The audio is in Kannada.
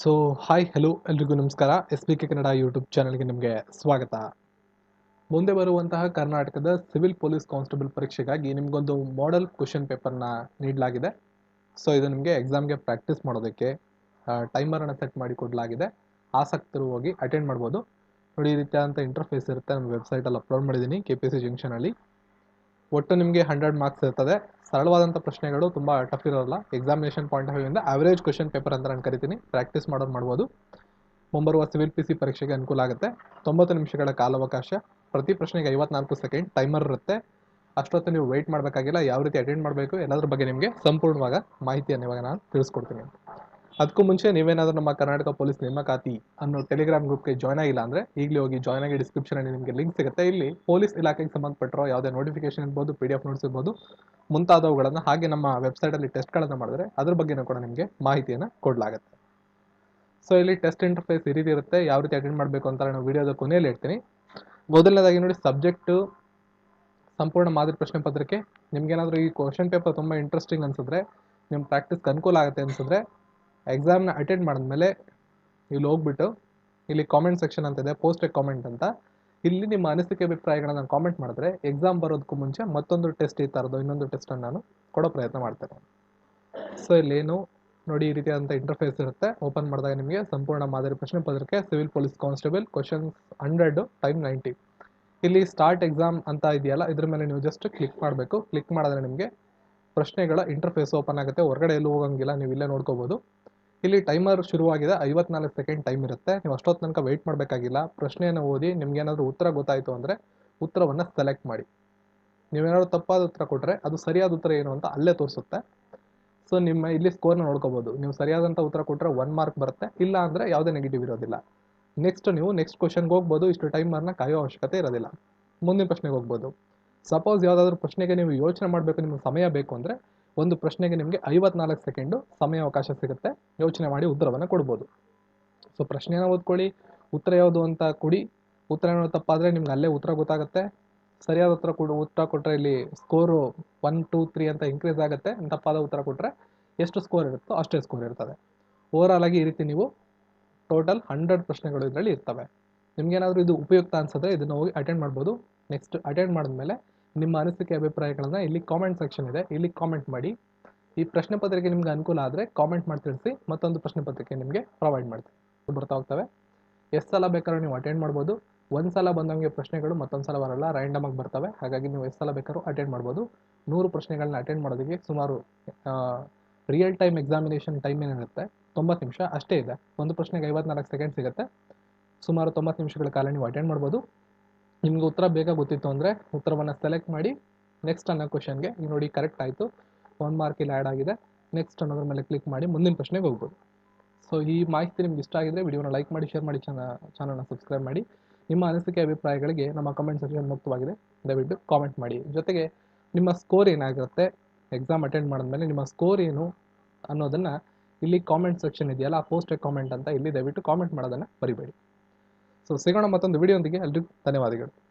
ಸೊ ಹಾಯ್ ಹಲೋ ಎಲ್ರಿಗೂ ನಮಸ್ಕಾರ. S B K Kannada YouTube ಚಾನಲ್ಗೆ ನಿಮಗೆ ಸ್ವಾಗತ. ಮುಂದೆ ಬರುವಂತಹ ಕರ್ನಾಟಕದ ಸಿವಿಲ್ ಪೊಲೀಸ್ ಕಾನ್ಸ್ಟೇಬಲ್ ಪರೀಕ್ಷೆಗಾಗಿ ನಿಮಗೊಂದು ಮಾಡೆಲ್ ಕ್ವಶನ್ ಪೇಪರ್ನ ನೀಡಲಾಗಿದೆ. ಸೊ ಇದು ನಿಮಗೆ ಎಕ್ಸಾಮ್ಗೆ ಪ್ರಾಕ್ಟೀಸ್ ಮಾಡೋದಕ್ಕೆ ಟೈಮರನ್ನು ಸೆಟ್ ಮಾಡಿ ಕೊಡಲಾಗಿದೆ. ಆಸಕ್ತರು ಹೋಗಿ ಅಟೆಂಡ್ ಮಾಡ್ಬೋದು. ನೋಡಿ, ಈ ರೀತಿಯಾದಂಥ ಇಂಟರ್ಫೇಸ್ ಇರುತ್ತೆ. ನಮ್ಮ ವೆಬ್ಸೈಟಲ್ಲಿ ಅಪ್ಲೋಡ್ ಮಾಡಿದ್ದೀನಿ ಕೆ ಪಿ ಸಿ ಜಂಕ್ಷನಲ್ಲಿ ಒಟ್ಟು ನಿಮಗೆ ಹಂಡ್ರೆಡ್ ಮಾರ್ಕ್ಸ್ ಇರ್ತದೆ. ಸರಳವಾದಂಥ ಪ್ರಶ್ನೆಗಳು ತುಂಬ ಟಫ್ ಇರೋಲ್ಲ. ಎಕ್ಸಾಮಿನೇಷನ್ ಪಾಯಿಂಟ್ ಆಫ್ ವ್ಯೂಯಿಂದ ಆವರೇಜ್ ಕ್ವಶನ್ ಪೇಪರ್ ಅಂತ ನಾನು ಕರಿತೀನಿ. ಪ್ರಾಕ್ಟೀಸ್ ಮಾಡೋದು ಮಾಡ್ಬೋದು. ಮುಂಬರುವ ಸಿವಿಲ್ ಪಿ ಸಿ ಪರೀಕ್ಷೆಗೆ ಅನುಕೂಲ ಆಗುತ್ತೆ. ತೊಂಬತ್ತು ನಿಮಿಷಗಳ ಕಾಲಾವಕಾಶ. ಪ್ರತಿ ಪ್ರಶ್ನೆಗೆ ಐವತ್ನಾಲ್ಕು ಸೆಕೆಂಡ್ ಟೈಮರ್ ಇರುತ್ತೆ. ಅಷ್ಟೊತ್ತು ನೀವು ವೆಯ್ಟ್ ಮಾಡಬೇಕಾಗಿಲ್ಲ. ಯಾವ ರೀತಿ ಅಟೆಂಡ್ ಮಾಡಬೇಕು? ಎಲ್ಲದ್ರ ಬಗ್ಗೆ ನಿಮಗೆ ಸಂಪೂರ್ಣವಾಗ ಮಾಹಿತಿಯನ್ನು ಇವಾಗ ನಾನು ತಿಳಿಸ್ಕೊಡ್ತೀನಿ ಅದಕ್ಕೂ ಮುಂಚೆ ನೀವೇನಾದರೂ ನಮ್ಮ ಕರ್ನಾಟಕ ಪೊಲೀಸ್ ನೇಮಕಾತಿ ಅನ್ನೋ ಟೆಲಿಗ್ರಾಮ್ ಗ್ರೂಪ್ಗೆ ಜಾಯ್ನ್ ಆಗಿಲ್ಲ ಅಂದರೆ ಈಗಲೇ ಹೋಗಿ ಜಾಯ್ನ್ ಆಗಿ ಡಿಸ್ಕ್ರಿಪ್ಷನ್ ಅಲ್ಲಿ ನಿಮಗೆ ಲಿಂಕ್ ಸಿಗುತ್ತೆ. ಇಲ್ಲಿ ಪೊಲೀಸ್ ಇಲಾಖೆಗೆ ಸಂಬಂಧಪಟ್ಟಿರೋ ಯಾವುದೇ ನೋಟಿಫಿಕೇಶನ್ ಇರ್ಬೋದು ಪಿ ಡಿ ಎಫ್ ನೋಟ್ಸ್ ಇರ್ಬೋದು, ಮುಂತಾದವುಗಳನ್ನು ಹಾಗೆ ನಮ್ಮ ವೆಬ್ಸೈಟಲ್ಲಿ ಟೆಸ್ಟ್ಗಳನ್ನು ಮಾಡಿದ್ರೆ ಅದ್ರ ಬಗ್ಗೆನೂ ಕೂಡ ನಿಮಗೆ ಮಾಹಿತಿಯನ್ನು ಕೊಡಲಾಗುತ್ತೆ. ಸೊ ಇಲ್ಲಿ ಟೆಸ್ಟ್ ಇಂಟರ್ಫೇಸ್ ಈ ರೀತಿ ಇರುತ್ತೆ. ಯಾವ ರೀತಿ ಅಟೆಂಡ್ ಮಾಡಬೇಕು ಅಂತ ನಾನು ವಿಡಿಯೋದ ಕೊನೆಯಲ್ಲಿ ಹೇಳ್ತೀನಿ. ಮೊದಲನೇದಾಗಿ ನೋಡಿ ಸಬ್ಜೆಕ್ಟು ಸಂಪೂರ್ಣ ಮಾದರಿ ಪ್ರಶ್ನೆ ಪತ್ರಿಕೆ. ನಿಮ್ಗೇನಾದರೂ ಈ ಕ್ವಶನ್ ಪೇಪರ್ ತುಂಬ ಇಂಟ್ರೆಸ್ಟಿಂಗ್ ಅನ್ಸಿದ್ರೆ ನಿಮ್ಮ ಪ್ರಾಕ್ಟೀಸ್ಗೆ ಅನುಕೂಲ ಆಗುತ್ತೆ ಅನ್ಸಿದ್ರೆ ಎಕ್ಸಾಮ್ನ ಅಟೆಂಡ್ ಮಾಡಿದ್ಮೇಲೆ ಇಲ್ಲಿ ಹೋಗ್ಬಿಟ್ಟು ಇಲ್ಲಿ ಕಾಮೆಂಟ್ ಸೆಕ್ಷನ್ ಅಂತ ಇದೆ ಪೋಸ್ಟ್ ಕಾಮೆಂಟ್ ಅಂತ. ಇಲ್ಲಿ ನಿಮ್ಮ ಅನಿಸಿಕೆ ಅಭಿಪ್ರಾಯಗಳನ್ನ ಕಾಮೆಂಟ್ ಮಾಡಿದ್ರೆ ಎಕ್ಸಾಮ್ ಬರೋದಕ್ಕೂ ಮುಂಚೆ ಮತ್ತೊಂದು ಟೆಸ್ಟ್ ಈ ಥರದ್ದು ಇನ್ನೊಂದು ಟೆಸ್ಟನ್ನು ನಾನು ಕೊಡೋ ಪ್ರಯತ್ನ ಮಾಡ್ತೇನೆ. ಸೊ ಇಲ್ಲೇನು ನೋಡಿ ಈ ರೀತಿಯಾದಂಥ ಇಂಟರ್ಫೇಸ್ ಇರುತ್ತೆ. ಓಪನ್ ಮಾಡಿದಾಗ ನಿಮಗೆ ಸಂಪೂರ್ಣ ಮಾದರಿ ಪ್ರಶ್ನೆ ಪತ್ರಿಕೆ civil police constable questions hundred time ninety ಇಲ್ಲಿ ಸ್ಟಾರ್ಟ್ ಎಕ್ಸಾಮ್ ಅಂತ ಇದೆಯಲ್ಲ, ಇದ್ರ ಮೇಲೆ ನೀವು ಜಸ್ಟ್ ಕ್ಲಿಕ್ ಮಾಡಬೇಕು. ಕ್ಲಿಕ್ ಮಾಡಿದ್ರೆ ನಿಮಗೆ ಪ್ರಶ್ನೆಗಳ ಇಂಟರ್ಫೇಸ್ ಓಪನ್ ಆಗುತ್ತೆ. ಹೊರಗಡೆ ಎಲ್ಲೂ ಹೋಗಂಗಿಲ್ಲ, ನೀವು ಇಲ್ಲೇ ನೋಡ್ಕೋಬೋದು. ಇಲ್ಲಿ ಟೈಮರ್ ಶುರುವಾಗಿದೆ. ಐವತ್ನಾಲ್ಕು ಸೆಕೆಂಡ್ ಟೈಮ್ ಇರುತ್ತೆ. ನೀವು ಅಷ್ಟೊತ್ತು ತನಕ ವೆಯ್ಟ್ ಮಾಡಬೇಕಾಗಿಲ್ಲ. ಪ್ರಶ್ನೆಯನ್ನು ಓದಿ ನಿಮ್ಗೆ ಏನಾದರೂ ಉತ್ತರ ಗೊತ್ತಾಯಿತು ಅಂದರೆ ಉತ್ತರವನ್ನು ಸೆಲೆಕ್ಟ್ ಮಾಡಿ. ನೀವೇನಾದ್ರು ತಪ್ಪಾದ ಉತ್ತರ ಕೊಟ್ಟರೆ ಅದು ಸರಿಯಾದ ಉತ್ತರ ಏನು ಅಂತ ಅಲ್ಲೇ ತೋರಿಸುತ್ತೆ. ಸೊ ನಿಮ್ಮ ಇಲ್ಲಿ ಸ್ಕೋರ್ನ ನೋಡ್ಕೋಬೋದು. ನೀವು ಸರಿಯಾದಂಥ ಉತ್ತರ ಕೊಟ್ಟರೆ ಒನ್ ಮಾರ್ಕ್ ಬರುತ್ತೆ. ಇಲ್ಲ ಅಂದರೆ ಯಾವುದೇ ನೆಗೆಟಿವ್ ಇರೋದಿಲ್ಲ. ನೆಕ್ಸ್ಟ್ ನೀವು ನೆಕ್ಸ್ಟ್ ಕ್ವಶನ್ಗೆ ಹೋಗ್ಬೋದು. ಇಷ್ಟು ಟೈಮರ್ನ ಕಾಯೋ ಅವಶ್ಯಕತೆ ಇರೋದಿಲ್ಲ. ಮುಂದಿನ ಪ್ರಶ್ನೆಗೆ ಹೋಗ್ಬೋದು. ಸಪೋಸ್ ಯಾವುದಾದ್ರೂ ಪ್ರಶ್ನೆಗೆ ನೀವು ಯೋಚನೆ ಮಾಡಬೇಕು. ನಿಮಗೆ ಸಮಯ ಬೇಕು ಅಂದರೆ ಒಂದು ಪ್ರಶ್ನೆಗೆ ನಿಮಗೆ ಐವತ್ನಾಲ್ಕು ಸೆಕೆಂಡು ಸಮಯ ಅವಕಾಶ ಸಿಗುತ್ತೆ. ಯೋಚನೆ ಮಾಡಿ ಉತ್ತರವನ್ನು ಕೊಡ್ಬೋದು. ಸೊ ಪ್ರಶ್ನೆನ ಓದ್ಕೊಳ್ಳಿ, ಉತ್ತರ ಯಾವುದು ಅಂತ ಕೊಡಿ. ಉತ್ತರ ಏನೋ ತಪ್ಪಾದರೆ ನಿಮ್ಗೆ ಅಲ್ಲೇ ಉತ್ತರ ಗೊತ್ತಾಗುತ್ತೆ. ಸರಿಯಾದ ಉತ್ತರ ಕೊಡು, ಉತ್ತರ ಕೊಟ್ಟರೆ ಇಲ್ಲಿ ಸ್ಕೋರು ಒನ್ ಟೂ ತ್ರೀ ಅಂತ ಇನ್ಕ್ರೀಸ್ ಆಗುತ್ತೆ. ತಪ್ಪಾದ ಉತ್ತರ ಕೊಟ್ಟರೆ ಎಷ್ಟು ಸ್ಕೋರ್ ಇರುತ್ತೋ ಅಷ್ಟೇ ಸ್ಕೋರ್ ಇರ್ತದೆ. ಓವರಾಲ್ ಆಗಿ ಈ ರೀತಿ ನೀವು ಟೋಟಲ್ ಹಂಡ್ರೆಡ್ ಪ್ರಶ್ನೆಗಳು ಇದರಲ್ಲಿ ಇರ್ತವೆ. ನಿಮಗೇನಾದರೂ ಇದು ಉಪಯುಕ್ತ ಅನ್ಸಿದ್ರೆ ಇದನ್ನು ಹೋಗಿ ಅಟೆಂಡ್ ಮಾಡ್ಬೋದು. ನೆಕ್ಸ್ಟ್ ಅಟೆಂಡ್ ಮಾಡಿದ್ಮೇಲೆ ನಿಮ್ಮ ಅನಿಸಿಕೆ ಅಭಿಪ್ರಾಯಗಳನ್ನ ಇಲ್ಲಿ ಕಾಮೆಂಟ್ ಸೆಕ್ಷನ್ ಇದೆ. ಇಲ್ಲಿ ಕಾಮೆಂಟ್ ಮಾಡಿ. ಈ ಪ್ರಶ್ನೆ ಪತ್ರಿಕೆ ನಿಮ್ಗೆ ಅನುಕೂಲ ಆದರೆ ಕಾಮೆಂಟ್ ಮಾಡಿ ತಿಳಿಸಿ. ಮತ್ತೊಂದು ಪ್ರಶ್ನೆ ಪತ್ರಿಕೆ ನಿಮಗೆ ಪ್ರೊವೈಡ್ ಮಾಡ್ತೀವಿ ಬರ್ತಾ ಹೋಗ್ತವೆ. ಎಷ್ಟು ಸಲ ಬೇಕಾದ್ರೂ ನೀವು ಅಟೆಂಡ್ ಮಾಡ್ಬೋದು. ಒಂದು ಸಲ ಬಂದಂಗೆ ಪ್ರಶ್ನೆಗಳು ಮತ್ತೊಂದು ಸಲ ಬರಲ್ಲ. ರ್ಯಾಂಡಮ್ ಆಗಿ ಬರ್ತವೆ. ಹಾಗಾಗಿ ನೀವು ಎಷ್ಟು ಸಲ ಬೇಕಾದ್ರೂ ಅಟೆಂಡ್ ಮಾಡ್ಬೋದು. ನೂರು ಪ್ರಶ್ನೆಗಳನ್ನ ಅಟೆಂಡ್ ಮಾಡೋದಕ್ಕೆ ಸುಮಾರು ರಿಯಲ್ ಟೈಮ್ ಎಕ್ಸಾಮಿನೇಷನ್ ಟೈಮ್ ಏನಿರುತ್ತೆ? ತೊಂಬತ್ತು ನಿಮಿಷ ಅಷ್ಟೇ ಇದೆ. ಒಂದು ಪ್ರಶ್ನೆಗೆ ಐವತ್ನಾಲ್ಕು ಸೆಕೆಂಡ್ ಸಿಗುತ್ತೆ. ಸುಮಾರು ತೊಂಬತ್ತು ನಿಮಿಷಗಳ ಕಾಲ ನೀವು ಅಟೆಂಡ್ ಮಾಡ್ಬೋದು. ನಿಮ್ಗೆ ಉತ್ತರ ಬೇಗ ಗೊತ್ತಿತ್ತು ಅಂದರೆ ಉತ್ತರವನ್ನು ಸೆಲೆಕ್ಟ್ ಮಾಡಿ ನೆಕ್ಸ್ಟ್ ಅನ್ನೋ ಕ್ವಶನ್ಗೆ ಈಗ ನೋಡಿ ಕರೆಕ್ಟ್ ಆಯಿತು. ಒನ್ ಮಾರ್ಕ್ ಇಲ್ಲಿ ಆ್ಯಡ್ ಆಗಿದೆ. ನೆಕ್ಸ್ಟ್ ಅನ್ನೋದ್ರ ಮೇಲೆ ಕ್ಲಿಕ್ ಮಾಡಿ ಮುಂದಿನ ಪ್ರಶ್ನೆಗೆ ಹೋಗ್ಬೋದು. ಸೊ ಈ ಮಾಹಿತಿ ನಿಮ್ಗೆ ಇಷ್ಟ ಆಗಿದ್ರೆ ವಿಡಿಯೋನ ಲೈಕ್ ಮಾಡಿ ಶೇರ್ ಮಾಡಿ ಚಾನ ಚಾನಲ್ನ ಸಬ್ಸ್ಕ್ರೈಬ್ ಮಾಡಿ. ನಿಮ್ಮ ಅನಿಸಿಕೆ, ಅಭಿಪ್ರಾಯಗಳಿಗೆ ನಮ್ಮ ಕಮೆಂಟ್ ಸೆಕ್ಷನ್ ಮುಕ್ತವಾಗಿದೆ. ದಯವಿಟ್ಟು ಕಾಮೆಂಟ್ ಮಾಡಿ. ಜೊತೆಗೆ ನಿಮ್ಮ ಸ್ಕೋರ್ ಏನಾಗಿರುತ್ತೆ? ಎಕ್ಸಾಮ್ ಅಟೆಂಡ್ ಮಾಡಿದ್ಮೇಲೆ ನಿಮ್ಮ ಸ್ಕೋರ್ ಏನು ಅನ್ನೋದನ್ನು ಇಲ್ಲಿ ಕಾಮೆಂಟ್ ಸೆಕ್ಷನ್ ಇದೆಯಲ್ಲ, ಆ ಪೋಸ್ಟ್ ಕಾಮೆಂಟ್ ಅಂತ ಇಲ್ಲಿ ದಯವಿಟ್ಟು ಕಾಮೆಂಟ್ ಮಾಡೋದನ್ನು ಬರಿಬೇಡಿ ಸೊ ಸಿಗೋಣ ಮತ್ತೊಂದು ವಿಡಿಯೋಂದಿಗೆ ಎಲ್ರಿಗೂ ಧನ್ಯವಾದಗಳು